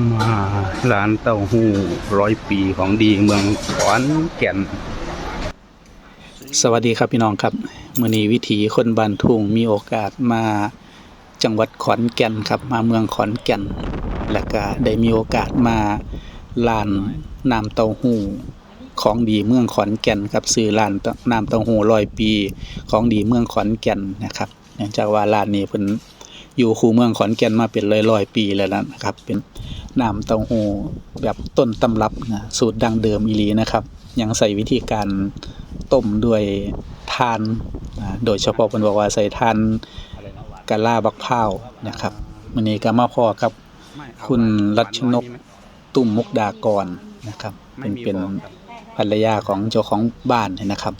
มาร้านเต้าหู้ร้อยปีของดีเมืองขอนแก่น สวัสดีครับพี่น้องครับมือนี้วิถีคนบ้านทุ่งมีโอกาสมาจังหวัดขอนแก่นครับ มาเมืองขอนแก่น และก็ได้มีโอกาสมาลานน้ำเต้าหู้ของดีเมืองขอนแก่นครับซื้อร้านน้ำเต้าหู้ร้อยปีของดีเมืองขอนแก่นนะครับเนื่องจากว่าร้านนี้เพิ่นอยู่คูเมืองขอนแก่นมาเป็นร้อยร้อยๆปีแล้วนะครับ เป็น น้ำเต้าหู้แบบต้นตำรับนะสูตรดังเดิมอีหลีนะครับ ยังใส่วิธีการต้มด้วยทานโดยเฉพาะเพิ่นบอกว่าใส่ทานกะลาบักพร้าวนะครับมื้อนี้ก็มาพอกับคุณรัชนกตุ่มมุกดากรนะครับเป็นเป็นภรรยาของเจ้าของบ้านเนี่ยนะครับ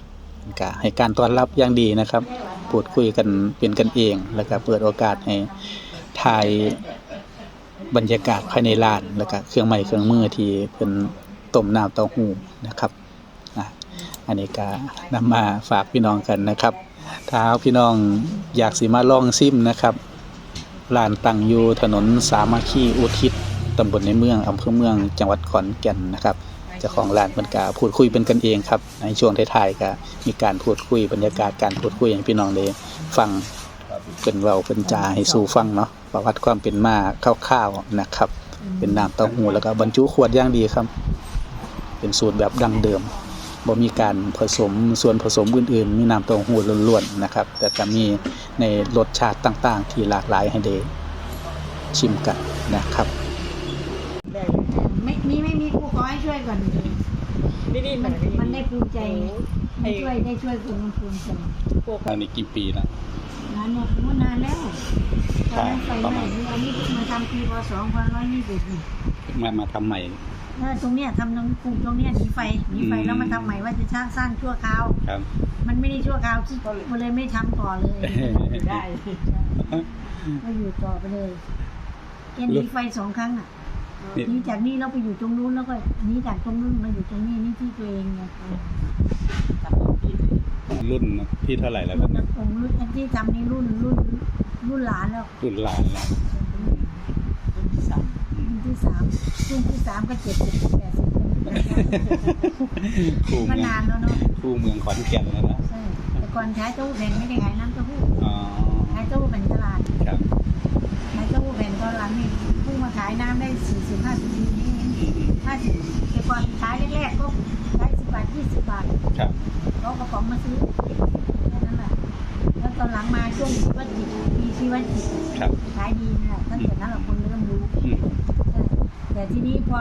ก็ให้การต้อนรับอย่างดีนะครับพูดคุยกันเป็นกันเอง แล้วก็เปิดโอกาสให้ถ่าย บรรยากาศภายในร้านแล้วก็เครื่องไม้เครื่องมือที่เพิ่นต้มน้ำเต้าหู้นะครับอันนี้ก็นำมาฝากพี่น้องกันนะครับถ้าพี่น้องอยากสิมาลองซิมนะครับร้านตั้งอยู่ถนนสามัคคีอุทิศตำบลในเมืองอำเภอเมืองจังหวัดขอนแก่นนะครับเจ้าของร้านเพิ่นก็พูดคุยเป็นกันเองครับในช่วงท้ายๆก็มีการพูดคุยบรรยากาศการพูดคุยให้พี่น้องได้ฟัง เป็นเว้าเป็นจาให้สู่ฟังเนาะประวัติความเป็นมาคร่าวๆนะครับ เป็นน้ำเต้าหู้แล้วก็บรรจุขวดอย่างดีครับ เป็นสูตรแบบดั้งเดิมบ่มีการผสมส่วนผสมอื่นๆ มีน้ำเต้าหู้ล้วนๆนะครับ แต่ก็มีในรสชาติต่างๆ ที่หลากหลายให้ได้ชิมกันนะครับ ไม่มีไม่มีครูขอให้ช่วยก่อนนี่นี่มันมันได้ภูมิใจ ไอ้ได้ช่วยได้ช่วยคนมันภูมิใจอันนี้กี่ปีแล้วนานเนี่ยเมื่อนานแล้วตอนนั้นไฟประไหมาม้ณอันนี้เพิ่งมาทำปีพศ2520มามาทำใหม่ถ้าตรงเนี้ยทำตรงปลูกตรงเนี้ยหนีไฟหนีไฟอืมแล้วมาทำใหม่ว่าจะสร้างสร้างชั่วคราวครับมันไม่ได้ชั่วคราวที่มันเลยไม่ทำต่อเลยได้ก็อยู่ต่อไปเลยแกหนีไฟสองครั้งอะนี่หนีจากนี่แล้วไปอยู่ตรงนู้นแล้วก็หนีจากตรงนู้นมาอยู่ตรงนี้นี่ที่ตัวเองไง รุ่นที่เท่าไหร่แล้วครับเนี่ยผมรุ่นอันที่ทำนี่รุ่นรุ่นรุ่นหลานแล้วรุ่นหลานแล้วรุ่นที่สามรุ่นที่สามก็เจ็ดสิบแปดสิบคู่ก็เมืองนานแล้วเนาะคู่เมืองขอนแก่นแล้วนะใช่แต่ก่อนขายเต้าหู้แผ่นไม่ได้ขายน้ำเต้าหู้อ๋อขายเต้าหู้แผ่นตลาดครับขายเต้าหู้แผ่นตอนหลังนี่เพิ่งมาขายน้ำได้สี่สิบห้าสิบปีนี้เองห้าสิบแต่ก่อนขายแรกๆก็ขายสิบบาทยี่สิบบาทครับ เขากระป๋องมาซื้อแค่นั้นแหละแล้วตอนหลังมาช่วงชีวจิตปีชีวจิตครับ ขายดีนะตั้งแต่นั้นเราคนเริ่มรู้อืม แต่ทีนี้พอ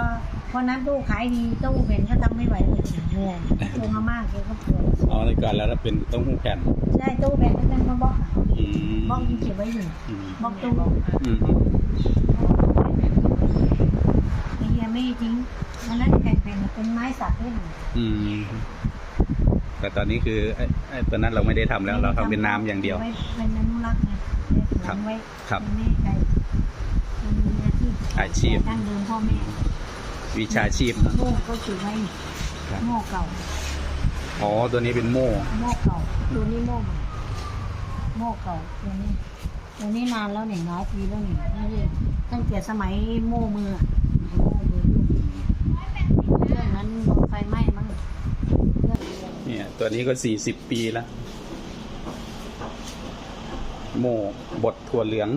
พอน้ำตู้ขายดีตู้เห็นก็ทำไม่ไหวเลยเหนื่อยโงมากๆแกก็ปวดอ๋อในก่อนแล้วเป็นเต้าหู้แผ่นใช่ตู้แผ่นก็เป็นมาบล็อกอะอืมบล็อกที่เก็บไว้อยู่อืมบล็อกตู้อืมไอ้เหี้ยไม่ทิ้งอันนั้นแผ่นแผ่นเป็นไม้สักด้วยนะ อืม แต่ตอนนี้คือไอ้ไอ้ตัวนั้นเราไม่ได้ทำแล้ว เราทำเป็นน้ำอย่างเดียว ไเป็นอนุรักษ์ไงครับไว้ครับมันไม่ใครมันมีอาชีพอาชีพ ดั้งเดิมพ่อแม่วิชาชีพนะโม่ก็ถือไว้ครับ โม่เก่า อ๋อ ตัวนี้เป็นโม่ โม่เก่าตัวนี้โม่ใหม่โม่เก่าตัวนี้ตัวนี้นานแล้วหนึ่งร้อยปีแล้วหนึ่งไม่ได้ตั้งแต่สมัยโม่มืออะโม่มือเรื่องนั้นโดนไฟไหม้มั้งเรื่องเเนี่ยตัวนี้ก็สี่สิบปีแล้ว โม่บดถั่วเหลือง